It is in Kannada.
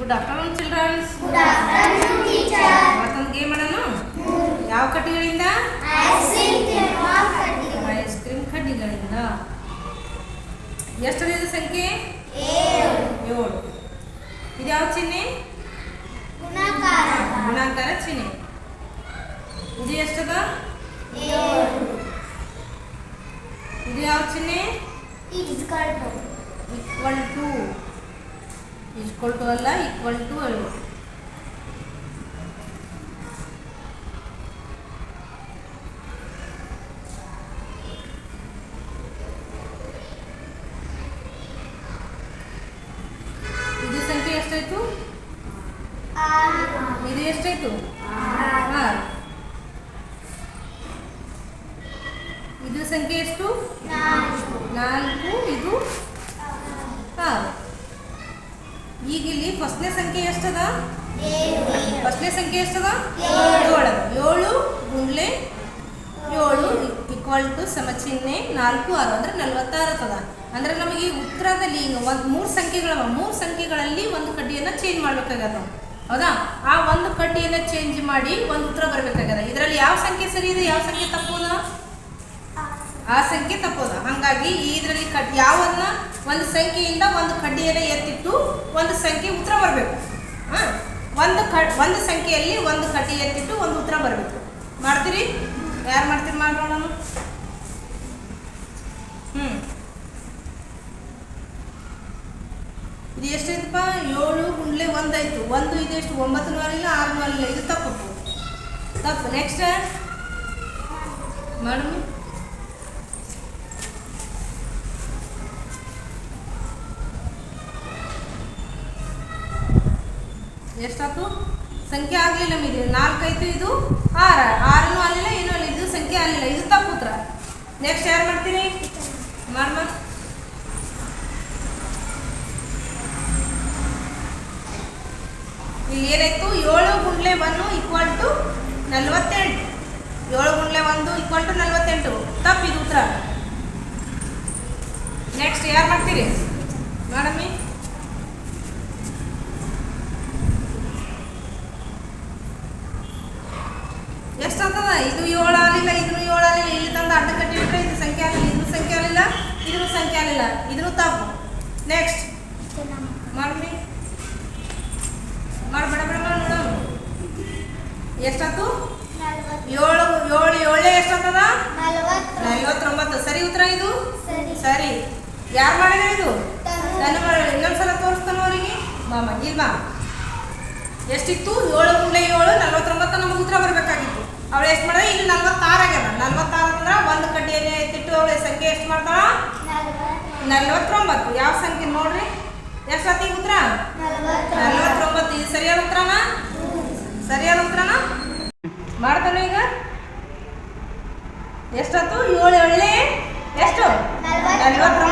Good afternoon children's good afternoon teacher ಮತ್ತೊಂದು ಗೇಮ್ ಮಾಡೋಣ ಯಾವ ಕಟ್ಟಿಗಳಿಂದ? Ice cream. ಐಸ್ ಕ್ರೀಮ್ ಕಡ್ಡಿಗಳಿಂದ ಎಷ್ಟನೇದು ಸಂಖ್ಯೆ? ಏಳು. ಇದು ಯಾವ ಚಿಹ್ನೆ? ಗುಣಾಕಾರ. ಚಿಹ್ನೆ. ಇದು ಎಷ್ಟದ. ಇದು ಯಾವ ಚಿಹ್ನೆ. Equal to. ಈಕ್ವಲ್ ಟು ಅಲ್ಲ, ಈಕ್ವಲ್ ಟು ಏಳು ಇದು ಸಂಖ್ಯೆ ಎಷ್ಟಾಯ್ತು. ಇದು ಎಷ್ಟಾಯ್ತು ಆರು. ಇದು ಸಂಖ್ಯೆ ಎಷ್ಟು ನಾಲ್ಕು. ಇದು ಆರು ಈಗ ಇಲ್ಲಿ ಫಸ್ಟ್ನೇ ಸಂಖ್ಯೆ ಎಷ್ಟದ. ಫಸ್ಟ್ನೇ ಸಂಖ್ಯೆ ಎಷ್ಟದ? ಏಳು. ಏಳು ಗುಂಡ್ಲೆ ಏಳು ಈಕ್ವಲ್ ಟು ಸಮಚಿಹ್ನೆ ನಾಲ್ಕು ಆರು ಅಂದ್ರೆ ನಲ್ವತ್ತಾರು ಅದ ಅಂದ್ರೆ ನಮಗೆ ಈ ಉತ್ತರದಲ್ಲಿ ಈಗ ಒಂದು ಮೂರು ಸಂಖ್ಯೆಗಳ ಮೂರು ಸಂಖ್ಯೆಗಳಲ್ಲಿ ಒಂದು ಕಡ್ಡಿಯನ್ನು ಚೇಂಜ್ ಮಾಡ್ಬೇಕಾಗ್ಯದ ಹೌದಾ? ಆ ಒಂದು ಕಡ್ಡಿಯನ್ನು ಚೇಂಜ್ ಮಾಡಿ ಒಂದು ಉತ್ತರ ಬರಬೇಕಾಗದ ಇದರಲ್ಲಿ ಯಾವ ಸಂಖ್ಯೆ ಸರಿ ಇದೆ? ಯಾವ ಸಂಖ್ಯೆ ತಪ್ಪೋದ? ಆ ಸಂಖ್ಯೆ ತಪ್ಪೋದ. ಹಾಗಾಗಿ ಇದರಲ್ಲಿ ಕಡ್ ಯಾವನ್ನ ಒಂದು ಸಂಖ್ಯೆಯಿಂದ ಒಂದು ಕಡ್ಡಿಯನ್ನು ಎತ್ತಿಟ್ಟು ಒಂದು ಸಂಖ್ಯೆ ಉತ್ತರ ಬರಬೇಕು. ಹಾಂ? ಒಂದು ಕ ಒಂದು ಸಂಖ್ಯೆಯಲ್ಲಿ ಒಂದು ಕಡ್ಡಿ ಎತ್ತಿಟ್ಟು ಒಂದು ಉತ್ತರ ಬರಬೇಕು. ಮಾಡ್ತೀರಿ? ಯಾರು ಮಾಡ್ತೀರಿ ಮಾಡೋಣ ಹ್ಞೂ ಇದು ಎಷ್ಟೈತಪ್ಪ? ಏಳು ಗುಂಡ್ಲೆ ಒಂದಾಯ್ತು. ಒಂದು ಇದೆಷ್ಟು? ಒಂಬತ್ತು ನಾಲಿಲ್ಲ ಆರು ನಾಲಿಲ್ಲ. ಇದು ತಪ್ಪು. ತಪ್ಪು. ನೆಕ್ಸ್ಟ್ ಮಾಡು ಎಷ್ಟಾಯ್ತು ಸಂಖ್ಯೆ ಆಗಲಿಲ್ಲ ನಮಗೆ ನಾಲ್ಕಾಯ್ತು ಇದು? ಆರು. ಆರನೂ ಆಗಲಿಲ್ಲ ಏನೂ ಅಲ್ಲ ಇದು ಸಂಖ್ಯೆ ಆಗಲಿಲ್ಲ. ಇದು ತಪ್ಪು ಉತ್ತರ. ನೆಕ್ಸ್ಟ್ ಯಾರು ಮಾಡ್ತೀರಿ? ಮಾಡ್ ಮಾಡ್ ಇಲ್ಲಿ ಏನಾಯ್ತು? ಏಳು ಗುಂಡ್ಲೆ ಒಂದು ಈಕ್ವಲ್ ಟು ನಲ್ವತ್ತೆಂಟು. ಏಳು ಗುಂಡ್ಲೆ ಒಂದು ಈಕ್ವಲ್ ಟು ನಲ್ವತ್ತೆಂಟು. ತಪ್ಪು ಇದು ಉತ್ತರ. ನೆಕ್ಸ್ಟ್ ಯಾರು ಮಾಡ್ತೀರಿ? ಮಾಡಮ್ಮಿ ಎಷ್ಟಾಗ್ತದ ಇದು ಏಳು ಆಗಲಿಲ್ಲ ಇದನ್ನು ಏಳು ಆಗಲಿಲ್ಲ ಇಲ್ಲಿ ತಂದು ಅಡ್ಡ ಕಟ್ಟಿಬಿಟ್ರೆ ಇದು ಸಂಖ್ಯೆ ಆಗಲಿಲ್ಲ ಇದನ್ನು ಸಂಖ್ಯೆ ಆಗಲಿಲ್ಲ ಇದನ್ನು ಸಂಖ್ಯೆ ಆಗಲಿಲ್ಲ ಇದನ್ನು ತಪ್ಪು ನೆಕ್ಸ್ಟ್ ಮಾಡ್ರಿ ಮಾಡ್ಬೇಡ ಬೇಡ ಮಾಡಿ ನೋಡೋಣ ನಲವತ್ತು. ಏಳು ಏಳು ಏಳೇ ಎಷ್ಟಾಗ್ತದ ನಲವತ್ತು. ನಲ್ವತ್ತೊಂಬತ್ತು. ಸರಿ ಉತ್ತರ ಇದು? ಸರಿ. ಯಾರು ಮಾಡಿದ ಇದು? ನನ್ನ ನಾನು ಮಾಡಿ ಇನ್ನೊಂದ್ಸಲ ತೋರಿಸ್ತಾನ ಅವರಿಗೆ? ಮಾಮ ಇಲ್ವಾ ಎಷ್ಟಿತ್ತು? ಏಳು ಗುಂಡ್ಲೆ ಏಳು ನಲ್ವತ್ತೊಂಬತ್ತು ನಮ್ಗೆ ಉತ್ತರ ಬರಬೇಕಾಗಿತ್ತು. ಅವಳು ಎಷ್ಟು ಮಾಡಿದ್ರೆ ಇಲ್ಲಿ ನಲ್ವತ್ತಾರು ಆಗ್ಯದ. ನಲ್ವತ್ತಾರು ಅಂದ್ರೆ ಒಂದು ಕಡ್ಡಿಯಲ್ಲಿ ಎತ್ತಿಟ್ಟು ಅವಳ ಸಂಖ್ಯೆ ಎಷ್ಟು ಮಾಡ್ತಾಳ? ನಲವತ್ತು. ನಲ್ವತ್ತೊಂಬತ್ತು. ಯಾವ ಸಂಖ್ಯೆ ನೋಡ್ರಿ? ಎಷ್ಟಾತಿ ಉತ್ತರ? ನಲವತ್ತು. ನಲ್ವತ್ತೊಂಬತ್ತು. ಇದು ಸರಿಯಾದ ಉತ್ತರನಾ? ಸರಿಯಾದ ಉತ್ತರನಾ? ಮಾಡ್ತಾನೆ ಈಗ? ಎಷ್ಟೊತ್ತು? ಏಳು ಒಳ್ಳೆ ಎಷ್ಟು? ನಲ್ವತ್ತು.